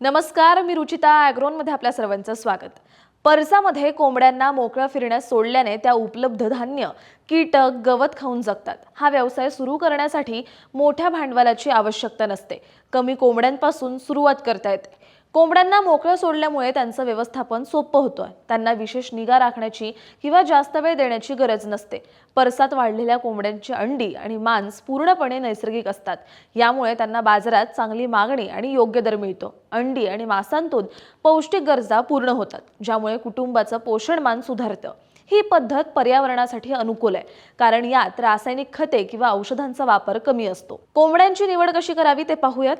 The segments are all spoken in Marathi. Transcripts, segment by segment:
नमस्कार मी रुचिता ॲग्रोनमध्ये आपल्या सर्वांचं स्वागत. परसामध्ये कोंबड्यांना मोकळं फिरण्यास सोडल्याने त्या उपलब्ध धान्य कीटक गवत खाऊन जगतात. हा व्यवसाय सुरू करण्यासाठी मोठ्या भांडवलाची आवश्यकता नसते. कमी कोंबड्यांपासून सुरुवात करता येते. कोंबड्यांना मोकळं सोडल्यामुळे त्यांचं व्यवस्थापन सोपं होतं त्यांना विशेष निगा राखण्याची किंवा जास्त वेळ देण्याची गरज नसते. परसात वाढलेल्या कोंबड्यांची अंडी आणि मांस पूर्णपणे नैसर्गिक असतात. यामुळे त्यांना बाजारात चांगली मागणी आणि योग्य दर मिळतो. अंडी आणि मांसांतून पौष्टिक गरजा पूर्ण होतात ज्यामुळे कुटुंबाचं पोषणमान सुधारतं. ही पद्धत पर्यावरणासाठी अनुकूल आहे कारण यात रासायनिक खते किंवा औषधांचा वापर कमी असतो. कोंबड्यांची निवड कशी करावी ते पाहूयात.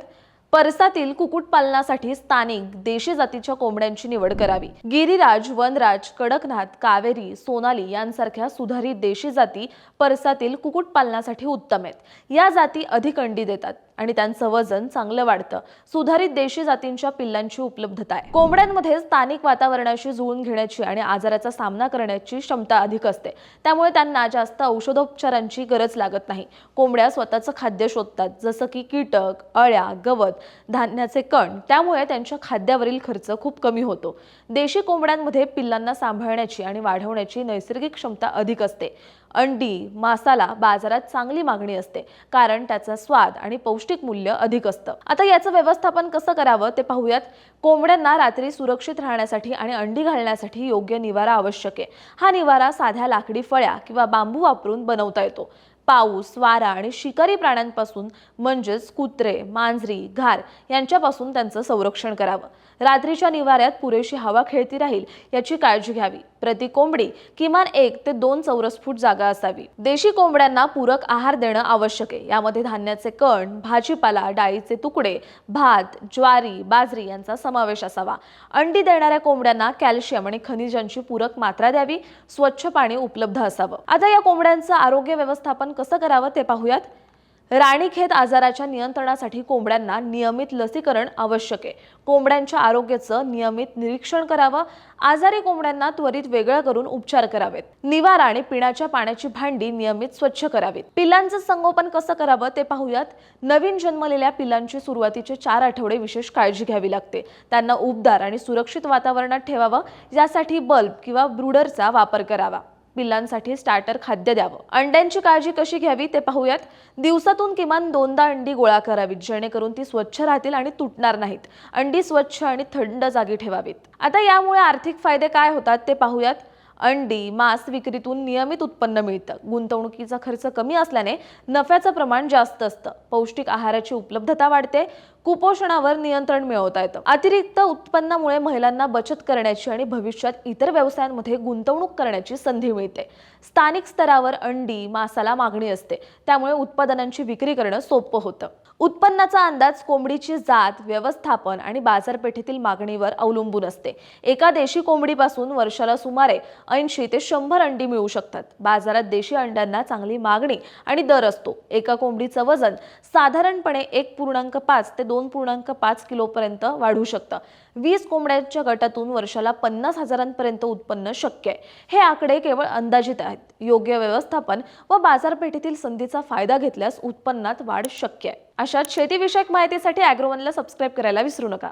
परसातील कुक्कुटपालनासाठी स्थानिक देशी जातीच्या कोंबड्यांची निवड करावी. गिरिराज वनराज कडकनाथ कावेरी सोनाली यांसारख्या सुधारित देशी जाती परसातील कुक्कुटपालनासाठी उत्तम आहेत. या जाती अधिक अंडी देतात. आणि त्यांचं वजन चांगलं वाढतं. सुधारित देशी जातींच्या पिल्लांची उपलब्धता आहे. कोंबड्यांमध्ये स्थानिक वातावरणाशी जुळून घेण्याची आणि आजाराचा सामना करण्याची क्षमता अधिक असते. त्यामुळे त्यांना जास्त औषधोपचारांची गरज लागत नाही. कोंबड्या स्वतःचं खाद्य शोधतात जसं की कीटक अळ्या गवत धान्याचे कण. त्यामुळे त्यांच्या खाद्यावरील खर्च खूप कमी होतो. देशी कोंबड्यांमध्ये पिल्लांना सांभाळण्याची आणि वाढवण्याची नैसर्गिक क्षमता अधिक असते. अंडी मासाला बाजारात चांगली मागणी असते कारण त्याचा स्वाद आणि पौष्टिक मूल्य अधिक असतं. आता याचं व्यवस्थापन कसं करावं ते पाहूयात. कोंबड्यांना रात्री सुरक्षित राहण्यासाठी आणि अंडी घालण्यासाठी योग्य निवारा आवश्यक आहे. हा निवारा साध्या लाकडी फळ्या किंवा बांबू वापरून बनवता येतो. पाऊस वारा आणि शिकारी प्राण्यांपासून म्हणजेच कुत्रे मांजरी घार यांच्यापासून त्यांचं संरक्षण करावं. रात्रीच्या निवाऱ्यात पुरेशी हवा खेळती राहील याची काळजी घ्यावी. प्रति कोंबडी किमान एक ते दोन चौरस फूट जागा असावी. देशी कोंबड्यांना पूरक आहार देणं आवश्यक आहे. यामध्ये धान्याचे कण भाजीपाला डाळीचे तुकडे भात ज्वारी बाजरी यांचा समावेश असावा. अंडी देणाऱ्या कोंबड्यांना कॅल्शियम आणि खनिजांची पूरक मात्रा द्यावी. स्वच्छ पाणी उपलब्ध असावं. आता या कोंबड्यांचं आरोग्य व्यवस्थापन कसं करावं ते पाहूयात. राणीखेत आजाराच्या नियंत्रणासाठी कोंबड्यांना नियमित लसीकरण आवश्यक आहे. कोंबड्यांच्या आरोग्याचं नियमित निरीक्षण करावं. आजारी कोंबड्यांना त्वरित वेगळं करून उपचार करावेत. निवारा आणि पिण्याच्या पाण्याची भांडी नियमित स्वच्छ करावीत. पिलांचं संगोपन कसं करावं ते पाहूयात. नवीन जन्मलेल्या पिलांची सुरुवातीचे चार आठवडे विशेष काळजी घ्यावी लागते. त्यांना उबदार आणि सुरक्षित वातावरणात ठेवावं. यासाठी बल्ब किंवा ब्रुडरचा वापर करावा. पिल्लांसाठी स्टार्टर खाद्य द्यावं. अंड्यांची काळजी कशी घ्यावी ते पाहूयात. दिवसातून किमान दोनदा अंडी गोळा करावीत जेणेकरून ती स्वच्छ राहतील आणि तुटणार नाहीत. अंडी स्वच्छ आणि थंड जागी ठेवावीत. आता यामुळे आर्थिक फायदे काय होतात ते पाहूयात. अंडी मांस विक्रीतून नियमित उत्पन्न मिळतं. गुंतवणुकीचा खर्च कमी असल्याने नफ्याचं प्रमाण जास्त असतं. पौष्टिक आहाराची उपलब्धता वाढते. कुपोषणावर नियंत्रण मिळवता येतं. अतिरिक्त उत्पन्नामुळे महिलांना बचत करण्याची आणि भविष्यात इतर व्यवसायांमध्ये गुंतवणूक करण्याची संधी मिळते. स्थानिक स्तरावर अंडी मासाला मागणी असते. त्यामुळे उत्पादनांची विक्री करणं सोपं होतं. उत्पन्नाचा अंदाज कोंबडीची जात व्यवस्थापन आणि बाजारपेठेतील मागणीवर अवलंबून असते. एका देशी कोंबडीपासून वर्षाला सुमारे ऐंशी ते शंभर अंडी मिळू शकतात. बाजारात देशी अंड्यांना चांगली मागणी आणि दर असतो. एका कोंबडीचं वजन साधारणपणे एक पूर्णांक पाच ते दोन पूर्णांक पाच किलोपर्यंत वाढू शकतं. वीस कोंबड्यांच्या गटातून वर्षाला पन्नास हजारांपर्यंत उत्पन्न शक्य आहे. हे आकडे केवळ अंदाजित आहेत. योग्य व्यवस्थापन व बाजारपेठेतील संधीचा फायदा घेतल्यास उत्पन्नात वाढ शक्य आहे. अशाच शेतीविषयक माहितीसाठी अॅग्रोवनला सबस्क्राईब करायला विसरू नका.